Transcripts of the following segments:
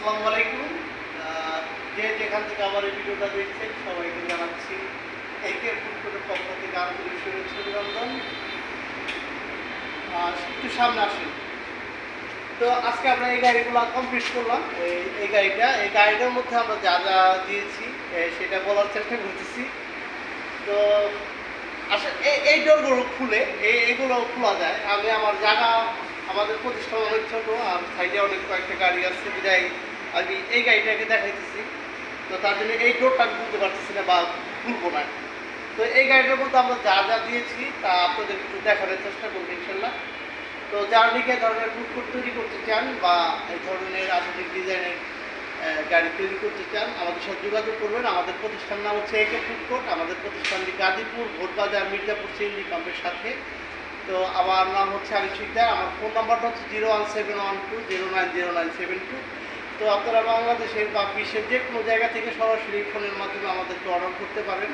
আসসালামু আলাইকুম। যে যেখান থেকে আমার এই ভিডিওটা দেখছেন, সবাইকে জানাচ্ছি একে ফুটফুটের পক্ষ থেকে আন্তরিক শুভেচ্ছা অভিনন্দন। একটু সামনে আসেন। তো আজকে আমরা এই গাড়িগুলো কমপ্লিট করলাম। এই এই গাড়িটা, এই গাড়িটার মধ্যে আমরা যা যা দিয়েছি সেটা বলার চেষ্টা করতেছি। তো আসলে এই ডোরগুলো খুলে। এই এগুলো খোলা যায়। আমি আমার জায়গা, আমাদের প্রতিষ্ঠান অনেক ছোট, আর সাইডে অনেক কয়েকটা গাড়ি আছে। বিদায় আমি এই গাড়িটাকে দেখাইতেছি। তো তার জন্য এই ডোরটা আমি খুলতে পারতেছি না বা খুলবো না। তো এই গাড়িটার মধ্যে আমরা যা যা দিয়েছি, তা আপনাদের একটু দেখানোর চেষ্টা করব ইনশাল্লাহ। তো জার্নিকে ধরনের ফুডকোর্ট তৈরি করতে চান বা এই ধরনের আধুনিক ডিজাইনের গাড়ি তৈরি করতে চান, আমাদের সাথে যোগাযোগ করবেন। আমাদের প্রতিষ্ঠান নাম হচ্ছে একে ফুডকোর্ট আমাদের প্রতিষ্ঠানটি গাজীপুর, ভোটবাজার, মির্জাপুর, সিএনজি পাম্পের সাথে। তো আমার নাম হচ্ছে আলী শিকদার, আমার ফোন নাম্বারটা হচ্ছে zero one seven one two, zero nine zero nine seven two. তো আপনারা বাংলাদেশের বা বিশ্বের যে কোনো জায়গা থেকে সরাসরি ফোনের মাধ্যমে আমাদেরকে অর্ডার করতে পারেন।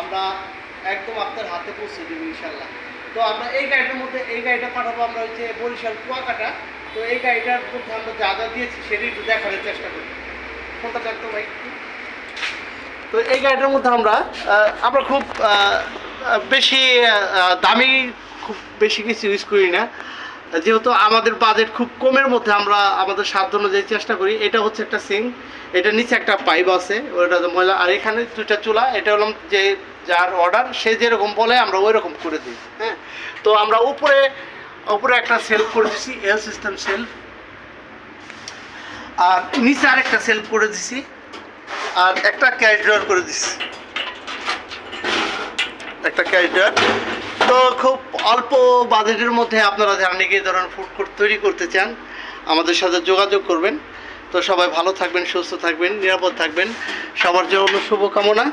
আমরা একদম আপনার হাতে পৌঁছে দেবো ইনশাল্লাহ তো আমরা এই গাড়িটার মধ্যে, এই গাড়িটা পাঠাবো আমরা হচ্ছে বরিশাল কুয়াকাটা। তো এই গাড়িটার মধ্যে আমরা যা যা দিয়েছি সেটা একটু দেখানোর চেষ্টা করি। ফোনটা দেখতো ভাই। তো এই গাড়িটার মধ্যে আমরা আমরা খুব বেশি দামি, খুব বেশি কিছু ইউজ করি না। যেহেতু আমাদের বাজেট খুব কমের মধ্যে আমরা আমাদের সাধ্য অনুযায়ী চেষ্টা করি, এটা হচ্ছে একটা সিং, এটা নিচে একটা পাইপ আছে ওটা ময়লা, আর এখানে দুইটা চুলা, এটা হলাম যে যার অর্ডার সে যেরকম বলে, আমরা ওই রকম করে দিই হ্যাঁ? তো আমরা উপরে উপরে একটা সেলফ করে দিছি এল সিস্টেম সেলফ আর নিচে আরেকটা সেলফ করে দিছি, আর একটা ক্যাশ ড্রয়ার করে দিছি। একটা ক্যাশ ড্রয়ার তো খুব অল্প বাজেটের মধ্যে আপনারা যারা নাকি ধরনের ফুড কোর্ট তৈরি করতে চান, আমাদের সাথে যোগাযোগ করবেন। তো সবাই ভালো থাকবেন, সুস্থ থাকবেন, নিরাপদ থাকবেন। সবার জন্য শুভকামনা।